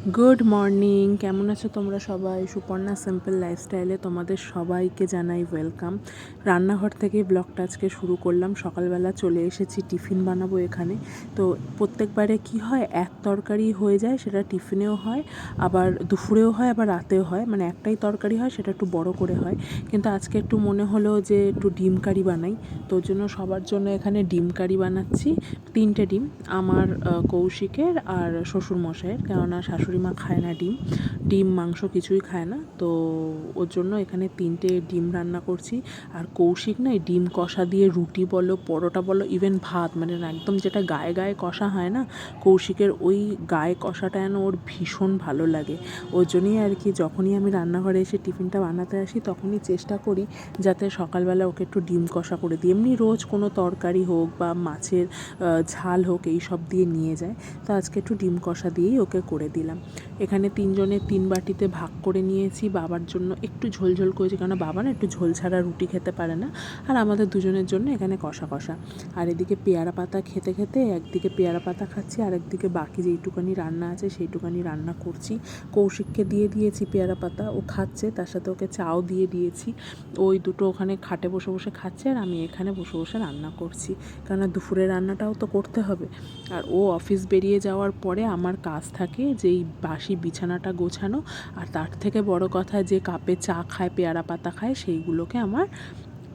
Good morning কেমন আছো তোমরা সবাই? সুপর্ণা সিম্পল লাইফস্টাইলে তোমাদের সবাইকে জানাই ওয়েলকাম রান্নাঘর থেকে ব্লগটা আজকে শুরু করলাম। সকালবেলা চলে এসেছি, টিফিন বানাবো এখানে। তো প্রত্যেকবারে কি হয়, এক তরকারি হয়ে যায়, সেটা টিফিনেও হয়, আবার দুপুরেও হয়, আবার রাতেও হয়। মানে একটাই তরকারি হয়, সেটা একটু বড় করে হয়। কিন্তু আজকে একটু মনে হলো যে একটু ডিম কারি বানাই। তো জন্য সবার জন্য এখানে ডিম কারি বানাচ্ছি, তিনটে ডিম। আমার কৌশিকের আর শ্বশুর মশাইয়ের কেননা শাশুড়ি মা খায় না ডিম। ডিম, মাংস কিছুই খায় না। তো ওর জন্য এখানে তিনটে ডিম রান্না করছি। আর কৌশিক না এই ডিম কষা দিয়ে রুটি বলো, পরোটা বলো ইভেন ভাত মানে একদম যেটা গায়ে গায়ে কষা হয় না, কৌশিকের ওই গায়ে কষাটা যেন ওর ভীষণ ভালো লাগে। ওর জন্যই আর কি যখনই আমি রান্নাঘরে এসে টিফিনটা বানাতে আসি, তখনই চেষ্টা করি যাতে সকালবেলা ওকে একটু ডিম কষা করে দিই। এমনি রোজ কোনো তরকারি হোক বা মাছের ঝাল হোক এই সব দিয়ে নিয়ে যায়। তো আজকে একটু ডিম কষা দিয়েই ওকে করে দিলাম। এখানে তিনজনে তিন বাটিতে ভাগ করে নিয়েছি। বাবার জন্য একটু ঝোল ঝোল করেছি কেন বাবা না একটু ঝোল ছাড়া রুটি খেতে পারে না। আর আমাদের দুজনের জন্য এখানে কষা কষা। আর এদিকে পেয়ারা পাতা খেতে খেতে একদিকে পেয়ারা পাতা খাচ্ছি, আর একদিকে বাকি যেইটুকানি রান্না আছে সেইটুকানি রান্না করছি। কৌশিককে দিয়ে দিয়েছি পেয়ারা পাতা, ও খাচ্ছে, তার সাথে ওকে চাও দিয়ে দিয়েছি। ওই দুটো ওখানে খাটে বসে বসে খাচ্ছে, আর আমি এখানে বসে বসে রান্না করছি। কেননা দুপুরে রান্নাটাও তো করতে হবে। আর ও অফিস বেরিয়ে যাওয়ার পরে আমার কাজ থাকে, যেই বাসি বিছানাটা গোছানো। আর তার থেকে বড় কথা যে কাপে চা খায়, পেয়ারা পাতা খায়, সেইগুলোকে আমার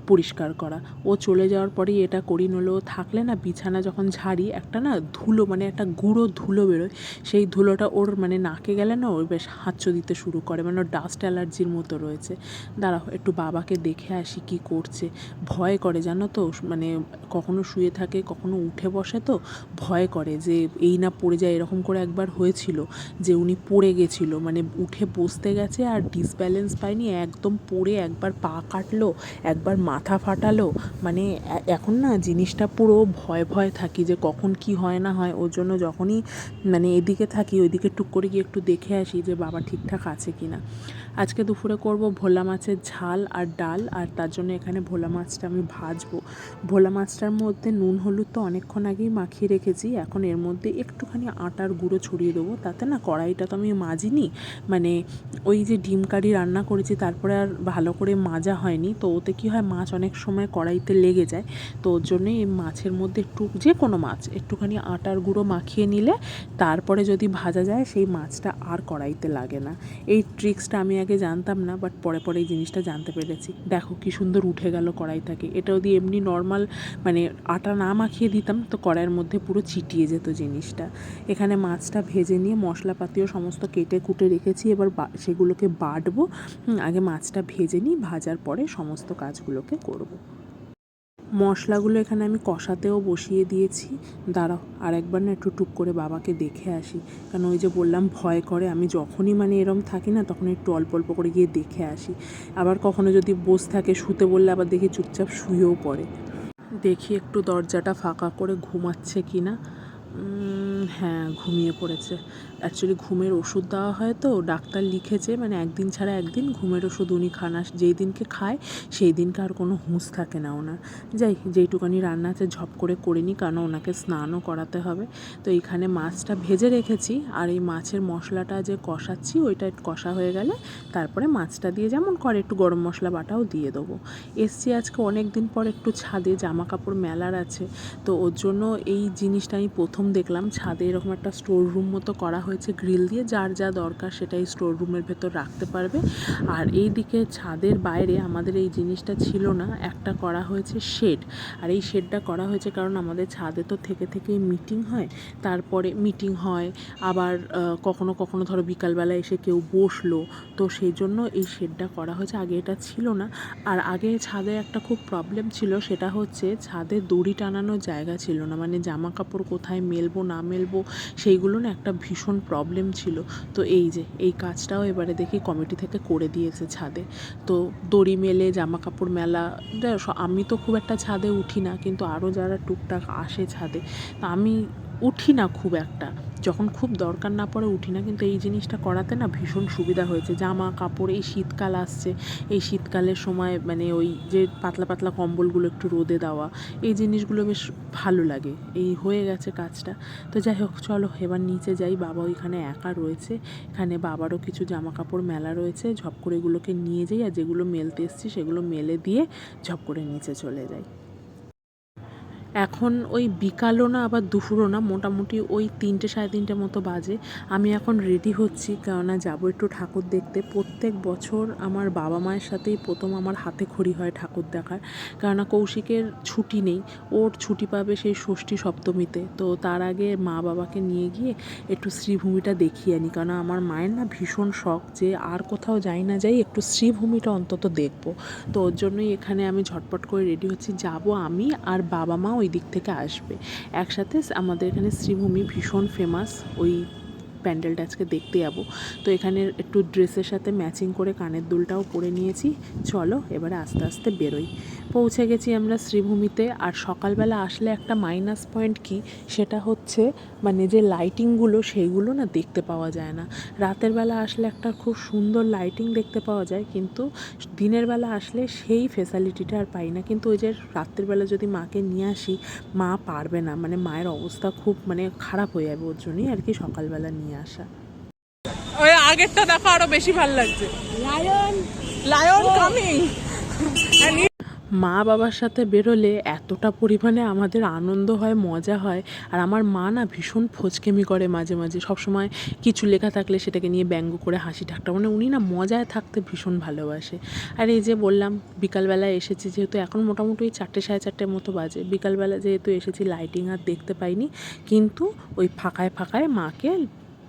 পরিষ্কার করা। ও চলে যাওয়ার পরেই এটা করি নলে। থাকলে না বিছানা যখন ঝাড়ি, একটা না ধুলো মানে একটা গুঁড়ো ধুলো বেরোয়। সেই ধুলোটা ওর মানে নাকে গেলে না ওর বেশ হাঁচো দিতে শুরু করে। মানে ওর ডাস্ট অ্যালার্জির মতো রয়েছে। দাঁড়াও, একটু বাবাকে দেখে আসি কি করছে। ভয় করে, জানো তো? মানে কখনো শুয়ে থাকে, কখনো উঠে বসে তো। ভয় করে যে এই না পড়ে যায়, এরকম করে একবার হয়েছিল যে উনি পড়ে গেছিল। মানে উঠে বসতে গেছে আর ডিসব্যালেন্স পায়নি। একদম পড়ে একবার পা কাটলো, একবার মাথা ফাটালো মানে এখন না জিনিসটা পুরো ভয় ভয় থাকি যে কখন কি হয় না হয়, ওর জন্য যখনই মানে এদিকে থাকি, ওইদিকে টুক করে গিয়ে একটু দেখে আসি যে বাবা ঠিকঠাক আছে কি না আজকে দুপুরে করব ভোলা মাছের ঝাল আর ডাল, আর তার জন্য এখানে ভোলা মাছটা আমি ভাজবো। ভোলা মাছটার মধ্যে নুন, হলুদ তো অনেকক্ষণ আগেই মাখিয়ে রেখেছি। এখন এর মধ্যে একটুখানি আটার গুঁড়ো ছড়িয়ে দেবো। তাতে না কড়াইটা তো আমি মাজিনি মানে ওই যে ডিম কারি রান্না করেছি, তারপরে আর ভালো করে মাজা হয়নি। তো ওতে কী হয়, মাছ অনেক সময় কড়াইতে লেগে যায়। তো ওর জন্যই এই মাছের মধ্যে একটু যে কোনো মাছ, একটুখানি আটার গুঁড়ো মাখিয়ে নিলে তারপরে যদি ভাজা যায়, সেই মাছটা আর কড়াইতে লাগে না। এই ট্রিক্সটা আমি আগে জানতাম না বাট পরে পরে এই জিনিসটা জানতে পেরেছি। দেখো কি সুন্দর উঠে গেল কড়াই থেকে এটা যদি এমনি নর্মাল মানে আটা না মাখিয়ে দিতাম, তো কড়াইয়ের মধ্যে পুরো চিটিয়ে যেত জিনিসটা। এখানে মাছটা ভেজে নিয়ে মশলাপাতিও সমস্ত কেটে কুটে রেখেছি, এবার সেগুলোকে বাটবো। আগে মাছটা ভেজে নিই, ভাজার পরে সমস্ত কাজগুলোকে করব। মশলাগুলো এখানে আমি কষাতেও বসিয়ে দিয়েছি। দাঁড়াও আর একবার না একটু টুক করে বাবাকে দেখে আসি। কারণ ওই যে বললাম, ভয় করে। আমি যখনই মানে এরম থাকি না, তখন একটু অল্প অল্প করে গিয়ে দেখে আসি। আবার কখনো যদি বস থাকে, শুতে বললে আবার দেখি চুপচাপ শুয়েও পড়ে। দেখি একটু দরজাটা ফাঁকা করে ঘুমাচ্ছে কি না হ্যাঁ ঘুমিয়ে পড়েছে। অ্যাকচুয়ালি ঘুমের ওষুধ দেওয়া হয় তো, ডাক্তার লিখেছে মানে একদিন ছাড়া একদিন ঘুমের ওষুধ উনি খান। যেই দিনকে খায়, সেই দিনকে আর কোনো হুঁশ থাকে না ওনার। যাই, যেইটুকানি রান্না আছে, ঝপ করে করে নিই, কারণ ওনাকে স্নানও করাতে হবে। তো এইখানে মাছটা ভেজে রেখেছি, আর এই মাছের মশলাটা যে কষাচ্ছি, ওইটা একটু কষা হয়ে গেলে তারপরে মাছটা দিয়ে যেমন করে, একটু গরম মশলা বাটাও দিয়ে দেবো। এসছি আজকে অনেক দিন পর একটু ছাদে জামা কাপড় মেলার আছে। তো ওর জন্য এই জিনিসটা আমি প্রথম দেখলাম, ছাদে এরকম একটা স্টোর রুম মতো করা হয়েছে গ্রিল দিয়ে, যার যা দরকার সেটাই স্টোর রুমের ভেতর রাখতে পারবে। আর এই দিকে ছাদের বাইরে আমাদের এই জিনিসটা ছিল না, একটা করা হয়েছে শেড আর এই শেডটা করা হয়েছে কারণ আমাদের ছাদে তো থেকে থেকেই মিটিং হয়। তারপরে মিটিং হয়, আবার কখনো কখনো ধরো বিকালবেলা এসে কেউ বসল, তো সেই জন্য এই শেডটা করা হয়েছে। আগে এটা ছিল না। আর আগে ছাদে একটা খুব প্রবলেম ছিল, সেটা হচ্ছে ছাদে দড়ি টানানোর জায়গা ছিল না। মানে জামা কাপড় কোথায় মেলবো না মেলবো, সেইগুলো না একটা ভীষণ প্রবলেম ছিল। তো এই যে, এই কাজটাও এবারে দেখি কমিটি থেকে করে দিয়েছে ছাদে। তো দড়ি মেলে জামা কাপড় মেলা আমি তো খুব একটা ছাদে উঠি না, কিন্তু আরও যারা টুকটাক আসে ছাদে, তা আমি উঠি না খুব একটা। যখন খুব দরকার না পড়ে উঠি না, কিন্তু এই জিনিসটা করাতে না ভীষণ সুবিধা হয়েছে। জামা, কাপড়, এই শীতকাল আসছে। এই শীতকালের সময় মানে ওই যে পাতলা পাতলা কম্বলগুলো একটু রোদে দেওয়া, এই জিনিসগুলো বেশ ভালো লাগে। এই হয়ে গেছে কাজটা। তো যাই হোক, চলো এবার নিচে যাই। বাবা ওইখানে একা রয়েছে। এখানে বাবারও কিছু জামা কাপড় মেলা রয়েছে। ঝপ করে এগুলোকে নিয়ে যাই আর যেগুলো মেলতে এসছি সেগুলো মেলে দিয়ে ঝপ করে নিচে চলে যাই। এখন ওই বিকালও না, আবার দুপুরও না, মোটামুটি ওই তিনটে সাড়ে তিনটে মতো বাজে। আমি এখন রেডি হচ্ছি, কেননা যাব একটু ঠাকুর দেখতে। প্রত্যেক বছর আমার বাবা মায়ের সাথেই প্রথম আমার হাতে খড়ি হয় ঠাকুর দেখার। কেননা কৌশিকের ছুটি নেই, ওর ছুটি পাবে সেই ষষ্ঠী সপ্তমীতে। তো তার আগে মা বাবাকে নিয়ে গিয়ে একটু শ্রীভূমিটা দেখিয়ে আনি কারণ আমার মায়ের না ভীষণ শখ যে আর কোথাও যাই না যাই একটু শ্রীভূমিটা অন্তত দেখব। তো ওর জন্যই এখানে আমি ঝটপট করে রেডি হচ্ছি, যাব আমি আর বাবা মা ওই দিক থেকে আসবে। একসাথে আমাদের এখানে শ্রীভূমি ভীষণ ফেমাস ওই প্যান্ডেলটা আজকে দেখতে যাব। তো এখানে একটু ড্রেসের সাথে ম্যাচিং করে কানের দুলটাও পরে নিয়েছি। চলো এবারে আস্তে আস্তে বেরোই। পৌঁছে গেছি আমরা শ্রীভূমিতে। আর সকালবেলা আসলে একটা মাইনাস পয়েন্ট কি? সেটা হচ্ছে মানে যে লাইটিংগুলো সেইগুলো না দেখতে পাওয়া যায় না। রাতের বেলা আসলে একটা খুব সুন্দর লাইটিং দেখতে পাওয়া যায়, কিন্তু দিনের বেলা আসলে সেই ফেসিলিটিটা আর পাই না। কিন্তু ওই যে রাত্রের বেলা যদি মাকে নিয়ে আসি, মা পারবে না। মানে মায়ের অবস্থা খুব মানে খারাপ হয়ে যাবে ওর জন্যই আর কি সকালবেলা নিয়ে আসা। ওই আগেরটা দেখা আরও বেশি ভালো লাগছে। লায়ন লায়ন কামিং মা বাবার সাথে বেরোলে এতটা পরিমাণে আমাদের আনন্দ হয় মজা হয়। আর আমার মা না ভীষণ ফচকেমি করে মাঝে মাঝে। সবসময় কিছু লেখা থাকলে সেটাকে নিয়ে ব্যঙ্গ করে হাসি ঠাট্টা। মানে উনি না মজায় থাকতে ভীষণ ভালোবাসে। আর এই যে বললাম বিকালবেলা এসেছি যেহেতু এখন মোটামুটি ওই চারটে সাড়ে চারটের মতো বাজে। বিকালবেলা যেহেতু এসেছি লাইটিং আর দেখতে পাইনি। কিন্তু ওই ফাঁকায় ফাঁকায় মাকে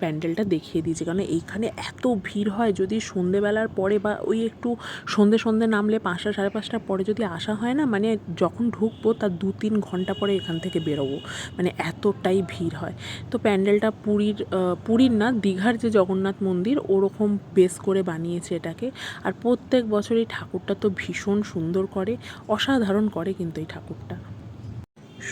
প্যান্ডেলটা দেখিয়ে দিয়েছে। কারণ এইখানে এত ভিড় হয় যদি সন্ধেবেলার পরে বা ওই একটু সন্ধে সন্ধে নামলে পাঁচটা সাড়ে পাঁচটার পরে যদি আসা হয় না মানে যখন ঢুকবো তার দু তিন ঘণ্টা পরে এখান থেকে বেরোবো। মানে এতটাই ভিড় হয়। তো প্যান্ডেলটা পুরীর পুরীর না, দীঘার যে জগন্নাথ মন্দির ওরকম বেস করে বানিয়েছে এটাকে। আর প্রত্যেক বছর এই ঠাকুরটা তো ভীষণ সুন্দর করে, অসাধারণ করে কিন্তু এই ঠাকুরটা।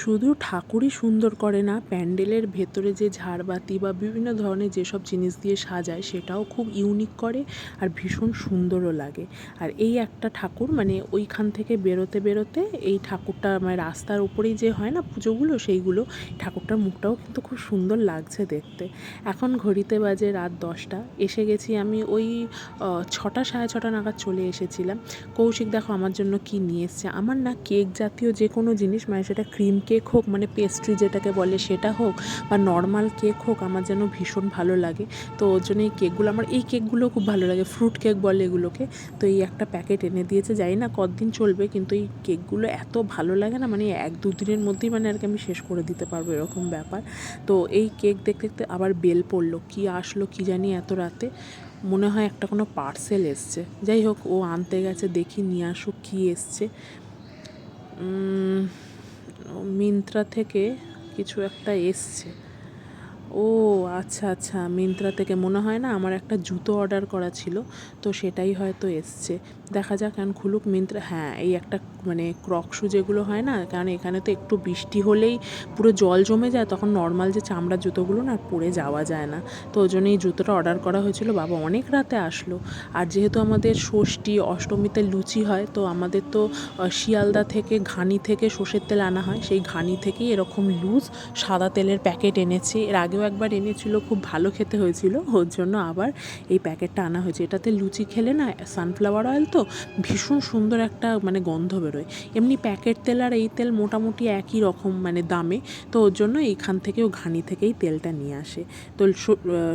শুধু ঠাকুরই সুন্দর করে না, প্যান্ডেলের ভেতরে যে ঝাড়বাতি বা বিভিন্ন ধরনের যেসব জিনিস দিয়ে সাজায় সেটাও খুব ইউনিক করে আর ভীষণ সুন্দরও লাগে। আর এই একটা ঠাকুর মানে ওইখান থেকে বেরোতে বেরোতে এই ঠাকুরটা মানে রাস্তার উপরেই যে হয় না পুজোগুলো সেইগুলো ঠাকুরটার মুখটাও কিন্তু খুব সুন্দর লাগছে দেখতে। এখন ঘড়িতে বাজে রাত দশটা, এসে গেছি আমি ওই ছটা সাড়ে ছটা নাগাদ চলে এসেছিলাম। কৌশিক দেখো আমার জন্য কি নিয়ে এসছে, আমার না কেক জাতীয় যে কোনো জিনিস মানে সেটা ক্রিম কেক হোক মানে পেস্ট্রি যেটাকে বলে সেটা হোক বা নর্মাল কেক হোক, আমার যেন ভীষণ ভালো লাগে। তো ওর জন্য এই কেকগুলো আমার, এই কেকগুলো খুব ভালো লাগে। ফ্রুট কেক বলে এগুলোকে। তো এই একটা প্যাকেট এনে দিয়েছে, জানি না কতদিন চলবে, কিন্তু এই কেকগুলো এত ভালো লাগে না মানে এক দু দিনের মধ্যেই মানে আর কি আমি শেষ করে দিতে পারব এরকম ব্যাপার। তো এই কেক দেখতে দেখতে আবার বেল পড়ল। কি আসলো কি জানি এত রাতে। মনে হয় একটা কোনো পার্সেল এসছে। যাই হোক, ও আনতে গেছে, দেখি নিয়ে আসুক কী এসছে। মিন্ত্রা থেকে কিছু একটা এসছে। ও আচ্ছা আচ্ছা মিন্ত্রা থেকে মনে হয় না আমার একটা জুতো অর্ডার করা ছিল, তো সেটাই হয়তো এসছে। দেখা যাক এখন খুলুক মিন্ত্রা হ্যাঁ এই একটা মানে ক্রকশু যেগুলো হয় না, কারণ এখানে তো একটু বৃষ্টি হলেই পুরো জল জমে যায়, তখন নর্মাল যে চামড়ার জুতোগুলো না পরে যাওয়া যায় না। তো ওই জন্য এই জুতোটা অর্ডার করা হয়েছিল, বাবা অনেক রাতে আসলো। আর যেহেতু আমাদের ষষ্ঠী, অষ্টমীতে লুচি হয়, তো আমাদের তো শিয়ালদা থেকে ঘানি থেকে সর্ষের তেল আনা হয়, সেই ঘানি থেকেই এরকম লুজ সাদা তেলের প্যাকেট এনেছে। এর আগেও একবার এনেছিল, খুব ভালো খেতে হয়েছিল, ওর জন্য আবার এই প্যাকেটটা আনা হয়েছে। এটাতে লুচি খেলে না সানফ্লাওয়ার অয়েল তো ভীষণ সুন্দর একটা মানে গন্ধ বেরোয়। এমনি প্যাকেট তেল আর এই তেল মোটামুটি একই রকম মানে দামে। তো ওর জন্য এইখান থেকেও ঘানি থেকেই তেলটা নিয়ে আসে। তো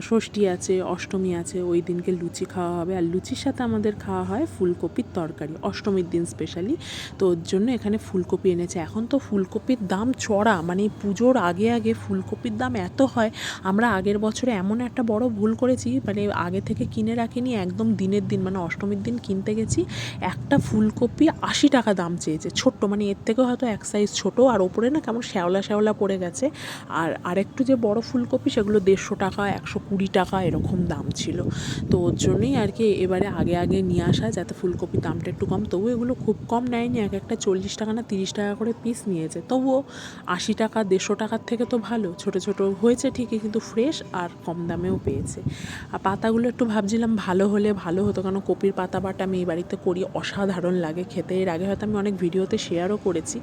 ষষ্ঠী আছে, অষ্টমী আছে, ওই দিনকে লুচি খাওয়া হবে। আর লুচির সাথে আমাদের খাওয়া হয় ফুলকপির তরকারি, অষ্টমীর দিন স্পেশালি তো ওর জন্য এখানে ফুলকপি এনেছে। এখন তো ফুলকপির দাম চড়া মানে পুজোর আগে আগে ফুলকপির দাম এত হয়। আমরা আগের বছরে এমন একটা বড় ভুল করেছি মানে আগে থেকে কিনে রাখিনি, একদম দিনের দিন মানে অষ্টমীর দিন কিনতে গেছি। একটা ফুলকপি আশি টাকা দাম চেয়েছে। ছোট্ট মানে এর থেকেও হয়তো এক সাইজ ছোটো, আর ওপরে না কেমন শ্যাওলা শ্যাওলা পড়ে গেছে। আর আরেকটু যে বড় ফুলকপি, সেগুলো দেড়শো টাকা, একশো কুড়ি টাকা এরকম দাম ছিল। তো ওর জন্যই আর কি এবারে আগে আগে নিয়ে আসা, যাতে ফুলকপির দামটা একটু কম। তবু এগুলো খুব কম নেয়নি, এক একটা চল্লিশ টাকা না তিরিশ টাকা করে পিস নিয়েছে। তবুও আশি টাকা, দেড়শো টাকার থেকে তো ভালো। ছোট ছোট হয়েছে ঠিকই, কিন্তু ফ্রেশ আর কম দামেও পেয়েছে। আর পাতাগুলো একটু ভাবছিলাম, ভালো হলে ভালো হতো কারণ কপির পাতা বাটা আমি এই বাড়িতে করি, অসাধারণ লাগে খেতে। এর আগে হয়তো আমি অনেক ভিডিওতে শেয়ারও করেছি।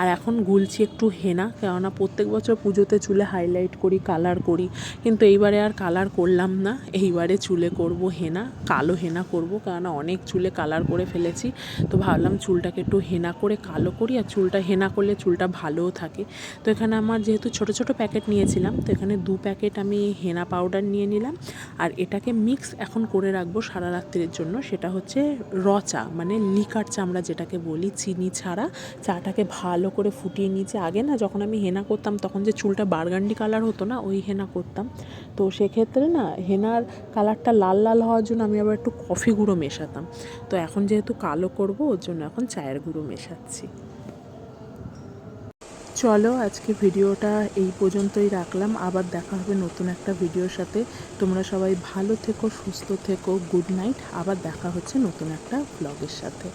আর এখন গুলছি একটু হেনা, কেননা প্রত্যেক বছর পুজোতে চুলে হাইলাইট করি কালার করি। কিন্তু এইবারে আর কালার করলাম না, এইবারে চুলে করব হেনা, কালো হেনা করব, কেননা অনেক চুলে কালার করে ফেলেছি। তো ভাবলাম চুলটাকে একটু হেনা করে কালো করি, আর চুলটা হেনা করলে চুলটা ভালোও থাকে। তো এখানে আমার যেহেতু ছোট ছোট প্যাকেট নিয়েছিলাম, তো এখানে দু প্যাকেট আমি হেনা পাউডার নিয়ে নিলাম। আর এটাকে মিক্স এখন করে রাখব সারা রাত্রির জন্য, সেটা হচ্ছে র চা মানে লিকার চা আমরা যেটাকে বলি, চিনি ছাড়া চাটাকে ভালো করে ফুটিয়ে নিয়েছি। আগে না যখন আমি হেনা করতাম তখন যে চুলটা বারগান্ডি কালার হতো না, ওই হেনা করতাম। তো সেক্ষেত্রে না হেনার কালারটা লাল লাল হওয়ার জন্য আমি আবার একটু কফি গুঁড়ো মেশাতাম। তো এখন যেহেতু কালো করব, ওর জন্য এখন চায়ের গুঁড়ো মেশাচ্ছি। চলো, আজকে ভিডিওটা এই পর্যন্তই রাখলাম। আবার দেখা হবে নতুন একটা ভিডিওর সাথে। তোমরা সবাই ভালো থেকো, সুস্থ থেকো, গুড নাইট। আবার দেখা হচ্ছে নতুন একটা ব্লগের সাথে।